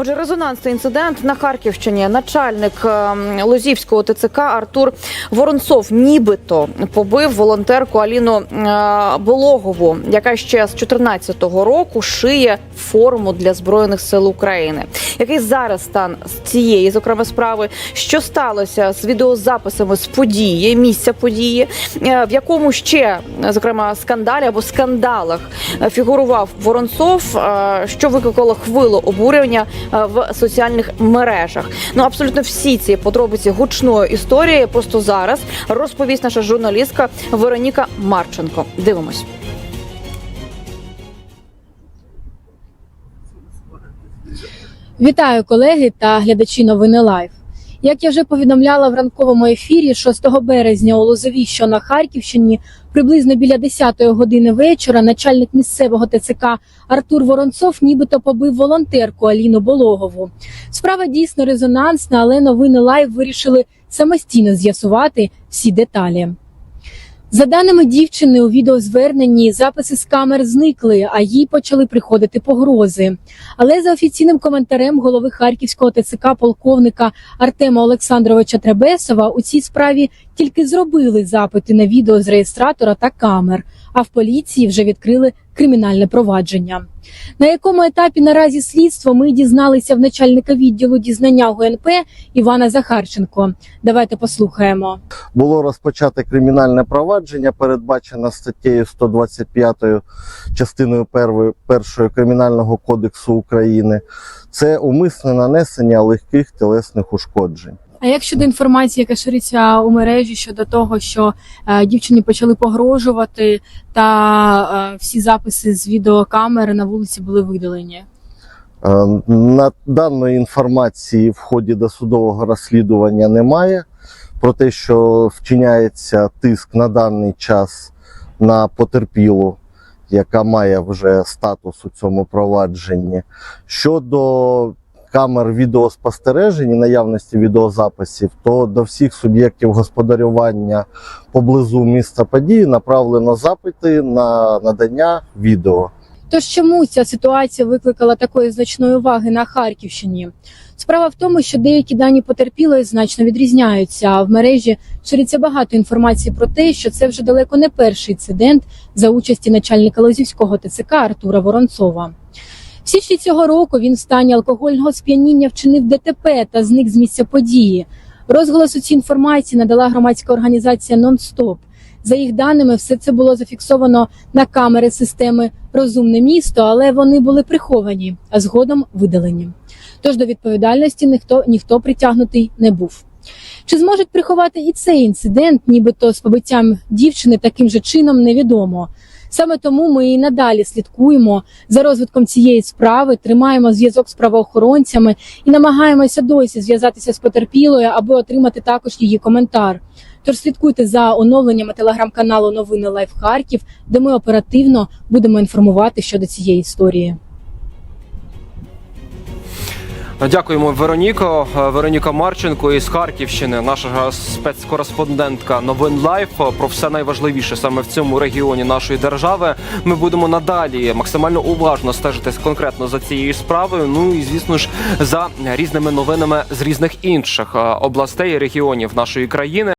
Отже, резонансний інцидент на Харківщині. Начальник ем, Лозівського ТЦК Артур Воронцов нібито побив волонтерку Аліну е, Бологову, яка ще з 14-го року шиє форму для збройних сил України. Який зараз стан з цієї, зокрема, справи, що сталося з відеозаписами з події, місця події, е, в якому ще зокрема скандалі або скандалах е, фігурував Воронцов, що викликало хвилу обурювання е, в соціальних мережах. Ну абсолютно всі ці подробиці гучної історії просто зараз розповість наша журналістка Вероніка Марченко. Дивимось. Вітаю колеги та глядачі новини Лайф. Як я вже повідомляла в ранковому ефірі 6 березня у Лозові, що на Харківщині, приблизно біля 10 години вечора, начальник місцевого ТЦК Артур Воронцов нібито побив волонтерку Аліну Бологову. Справа дійсно резонансна, але новини лайв вирішили самостійно з'ясувати всі деталі. За даними дівчини, у відеозверненні записи з камер зникли, а їй почали приходити погрози. Але за офіційним коментарем голови Харківського ТЦК полковника Артема Олександровича Требесова у цій справі тільки зробили запити на відео з реєстратора та камер, а в поліції вже відкрили кримінальне провадження. На якому етапі наразі слідство ми дізналися в начальника відділу дізнання ГУНП Івана Захарченко. Давайте послухаємо. було розпочате кримінальне провадження, передбачено статтею 125 частиною 1, першої Кримінального кодексу України. Це умисне нанесення легких тілесних ушкоджень. А як щодо інформації, яка шириться у мережі щодо того, що е, дівчині почали погрожувати, та е, всі записи з відеокамери на вулиці були видалені? Е, На даної інформації в ході досудового розслідування немає. Про те, що вчиняється тиск на даний час на потерпілу, яка має вже статус у цьому провадженні. Щодо камер відеоспостережень і наявності відеозаписів, то до всіх суб'єктів господарювання поблизу міста події направлено запити на надання відео. Тож чому ця ситуація викликала такої значної уваги на Харківщині? Справа в тому, що деякі дані потерпілої значно відрізняються. А в мережі шириться багато інформації про те, що це вже далеко не перший інцидент за участі начальника Лозівського ТЦК Артура Воронцова. В січні цього року він в стані алкогольного сп'яніння вчинив ДТП та зник з місця події. Розголос у цій інформації надала громадська організація «Нон-Стоп». За їх даними, все це було зафіксовано на камери системи Розумне місто, але вони були приховані, а згодом видалені. Тож до відповідальності ніхто ніхто притягнутий не був. Чи зможуть приховати і цей інцидент, нібито з побиттям дівчини таким же чином, невідомо. Саме тому ми і надалі слідкуємо за розвитком цієї справи, тримаємо зв'язок з правоохоронцями і намагаємося досі зв'язатися з потерпілою, аби отримати також її коментар. Тож слідкуйте за оновленнями телеграм-каналу Новини Лайф Харків, де ми оперативно будемо інформувати щодо цієї історії. Дякуємо, Вероніко. Е, Вероніка Марченко із Харківщини, наша спецкореспондентка новин Лайф про все найважливіше саме в цьому регіоні нашої держави. Ми будемо надалі максимально уважно стежити конкретно за цією справою. Ну і звісно ж за різними новинами з різних інших е, областей і регіонів нашої країни.